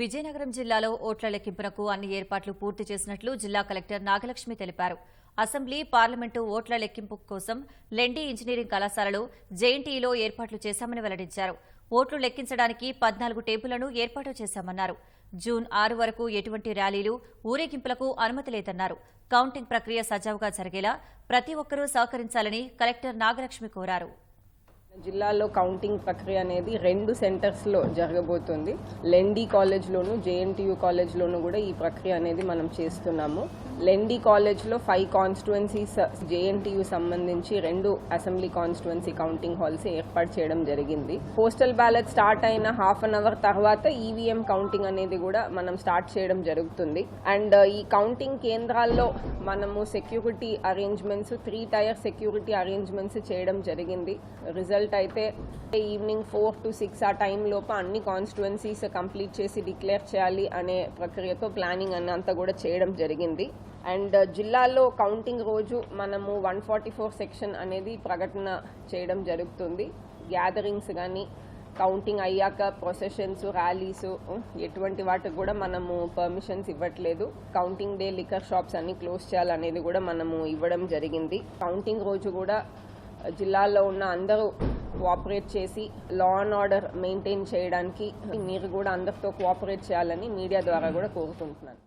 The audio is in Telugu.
విజయనగరం జిల్లాలో ఓట్ల లెక్కింపునకు అన్ని ఏర్పాట్లు పూర్తి చేసినట్లు జిల్లా కలెక్టర్ నాగలక్ష్మి తెలిపారు. అసెంబ్లీ పార్లమెంటు ఓట్ల లెక్కింపు కోసం లెండి ఇంజనీరింగ్ కళాశాలలో జేఎన్టీఈలో ఏర్పాట్లు చేశామని వెల్లడించారు. ఓట్లు లెక్కించడానికి పద్నాలుగు టేబుళ్ళను ఏర్పాటు చేశామన్నారు. జూన్ ఆరు వరకు ఎటువంటి ర్యాలీలు ఊరేగింపులకు అనుమతి లేదన్నారు. కౌంటింగ్ ప్రక్రియ సజావుగా జరిగేలా ప్రతి ఒక్కరూ సహకరించాలని కలెక్టర్ నాగలక్ష్మి కోరారు. జిల్లాలో కౌంటింగ్ ప్రక్రియ అనేది రెండు సెంటర్స్లో జరగబోతుంది. లెండి కాలేజ్లోను జేఎన్టీయూ కాలేజ్లోను కూడా ఈ ప్రక్రియ అనేది మనం చేస్తున్నాము. లెండి కాలేజ్లో ఫైవ్ కాన్స్టిట్యువెన్సీస్ జేఎన్టీయూ సంబంధించి రెండు అసెంబ్లీ కాన్స్టిట్యువెన్సీ కౌంటింగ్ హాల్స్ ఏర్పాటు చేయడం జరిగింది. పోస్టల్ బ్యాలెట్ స్టార్ట్ అయిన హాఫ్ అన్ అవర్ తర్వాత ఈవీఎం కౌంటింగ్ అనేది కూడా మనం స్టార్ట్ చేయడం జరుగుతుంది. అండ్ ఈ కౌంటింగ్ కేంద్రాల్లో మనము security arrangements three tier security arrangements చేయడం జరిగింది. రిజల్ట్ అయితే ఈవినింగ్ ఫోర్ టు సిక్స్ ఆ టైంలోపు అన్ని కాన్స్టిట్యువెన్సీస్ కంప్లీట్ చేసి డిక్లేర్ చేయాలి అనే ప్రక్రియతో ప్లానింగ్ అన్న అంతా కూడా చేయడం జరిగింది. అండ్ జిల్లాలో కౌంటింగ్ రోజు మనము వన్ ఫార్టీ ఫోర్ సెక్షన్ అనేది ప్రకటన చేయడం జరుగుతుంది. గ్యాదరింగ్స్ కానీ కౌంటింగ్ అయ్యాక ప్రొసెషన్స్ ర్యాలీస్ ఎటువంటి వాటికి కూడా మనము పర్మిషన్స్ ఇవ్వట్లేదు. కౌంటింగ్ డే లిక్కర్ షాప్స్ అన్ని క్లోజ్ చేయాలనేది కూడా మనము ఇవ్వడం జరిగింది. కౌంటింగ్ రోజు కూడా జిల్లాలో ఉన్న అందరూ కోఆపరేట్ చేసి లా అండ్ ఆర్డర్ మెయింటైన్ చేయడానికి మీరు కూడా అందరితో కోఆపరేట్ చేయాలని మీడియా ద్వారా కూడా కోరుకుంటున్నాను.